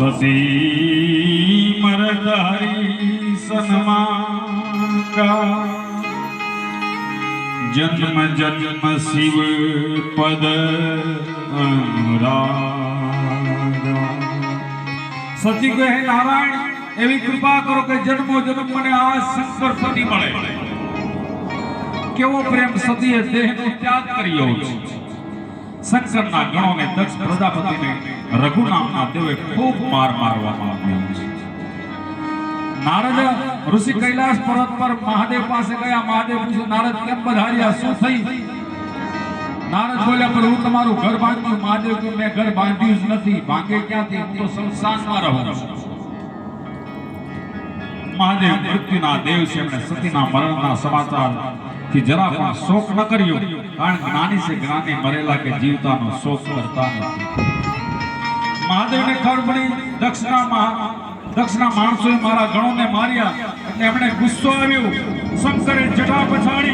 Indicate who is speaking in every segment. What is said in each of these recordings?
Speaker 1: સતી મરદારી સન્માગા જન્મ જન્મ શિવ પદ સતી કહે નારાયણ એવી કૃપા કરો કે જન્મો જન્મ મને આ શંકર પતિ મળે કેવો પ્રેમ સતીએ દેહનો ત્યાગ કર્યો છે શંકરના ગણોને દક્ષ પ્રજાપતિને રઘુ નામના દેવે ખૂબ માર મારવામાં આવ્યો છે નારદ ઋષિ કૈલાસ પર્વત પર મહાદેવ પાસે ગયા મહાદેવ પૂછ્યું નારદ કેમ પધાર્યા શું થઈ નારદ બોલ્યા પણ હું તમારું ઘર બાંધ્યું મહાદેવ કે મેં ઘર બાંધ્યું જ નથી ભાંગે ક્યાંથી હું તો સંસારમાં રહું છું મહાદેવ મૃત્યુના દેવ છે એમણે સતીના મરણના સમાચાર થી જરા પણ શોક ન કર્યો, કારણ જ્ઞાની છે જ્ઞાની મરેલા કે જીવતાનો શોક કરતા નથી. મહાદેવને ખબર પડી દક્ષના મહા દક્ષના માણસોએ મારા ગણોને માર્યા એટલે એમણે ગુસ્સો આવ્યો. શંકરે જટા પછાડી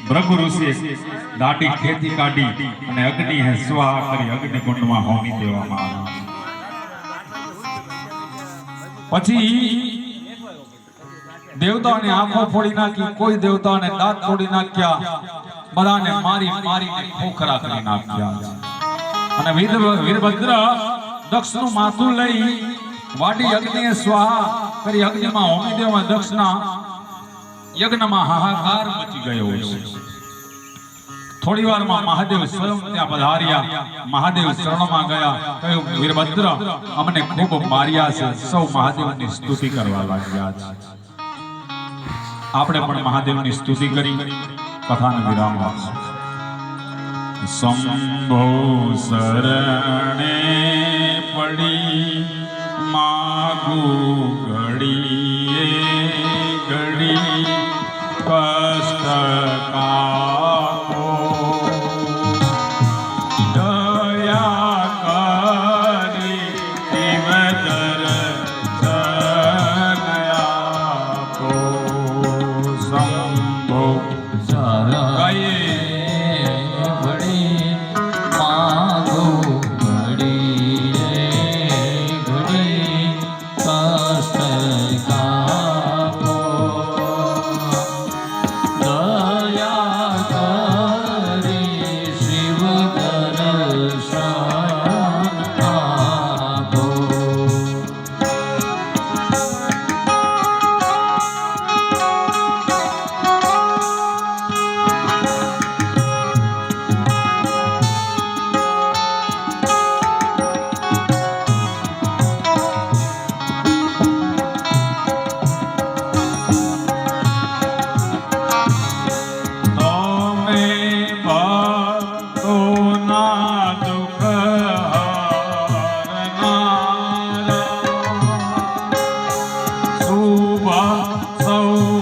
Speaker 1: ભૃગુ ઋષિએ દાટી ખેતી કાઢી અને અગ્નિ હે સ્વાહા કરી અગ્નિ કુંડમાં હોમી દેવામાં આવ્યો પછી દેવતાને આંખો ફોડી નાખી, કોઈ દેવતાને દાંત ફોડી નાખ્યા, બધાને મારી મારીને ખોખરા કરી નાખ્યા. અને વીર- વીરભદ્ર દક્ષનું માથું લઈ વાડી અગ્નિએ સ્વાહા કરી અગ્નિમાં હોમી દેવા દક્ષના યજ્ઞમાં હાહાકાર મચી ગયો. છે થોડી વારમાં મહાદેવ સ્વયં ત્યાં પધાર્યા. મહાદેવ શરણમાં ગયા. કહ્યું, વીરભદ્ર, અમને ખૂબ માર્યા છે. સૌ મહાદેવની સ્તુતિ કરવા લાગ્યા છે. આપણે પણ મહાદેવની સ્તુતિ કરી. કથાને વિરામ શંભો શરણે પડી, માગુ ઘડી
Speaker 2: uh, Oh.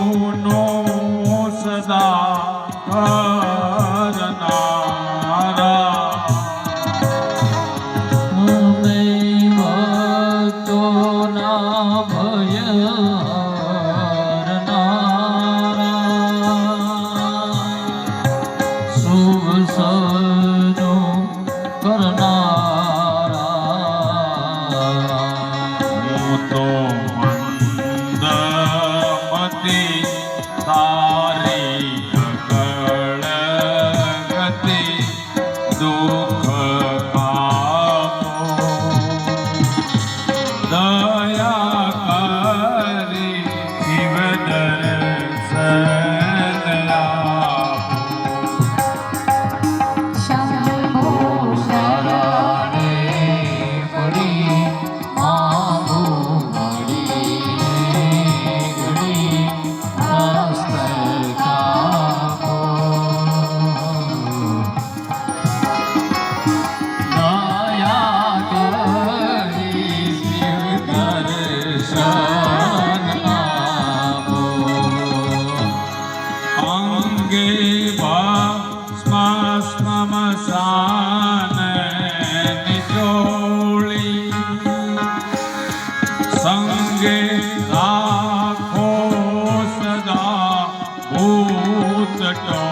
Speaker 2: the glory.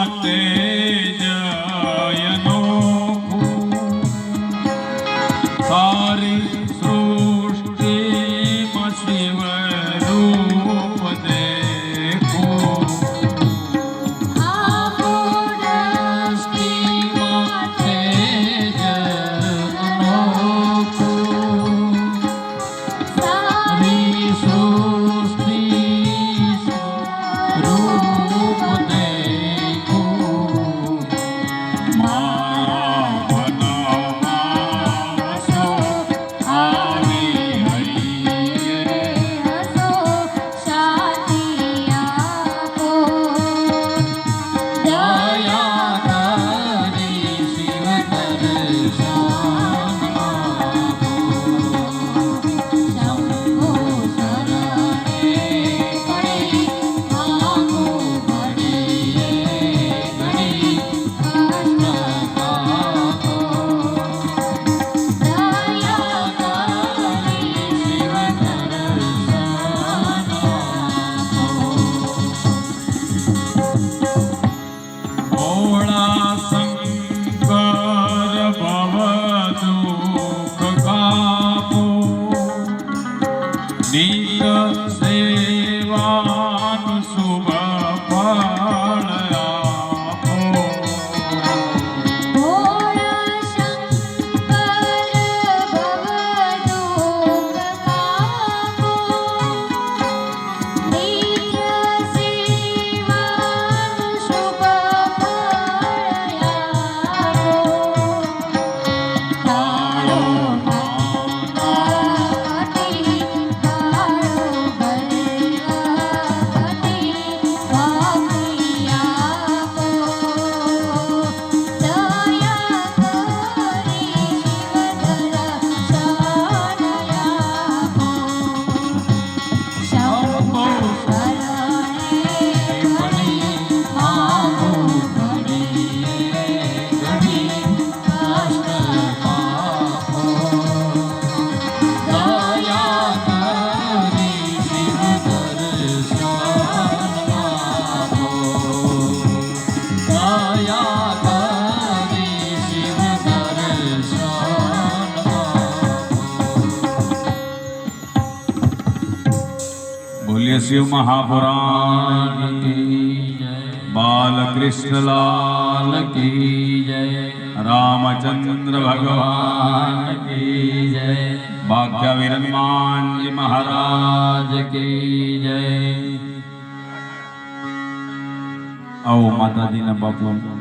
Speaker 2: মাতে
Speaker 3: बोलिए
Speaker 1: शिव महापुराण की
Speaker 2: जय। बाल
Speaker 1: कृष्ण
Speaker 2: लाल की जय।
Speaker 1: रामचंद्र भगवान
Speaker 2: की जय। भाग्य
Speaker 1: विरमान जी महाराज
Speaker 2: की जय। औ
Speaker 1: माता जी बापू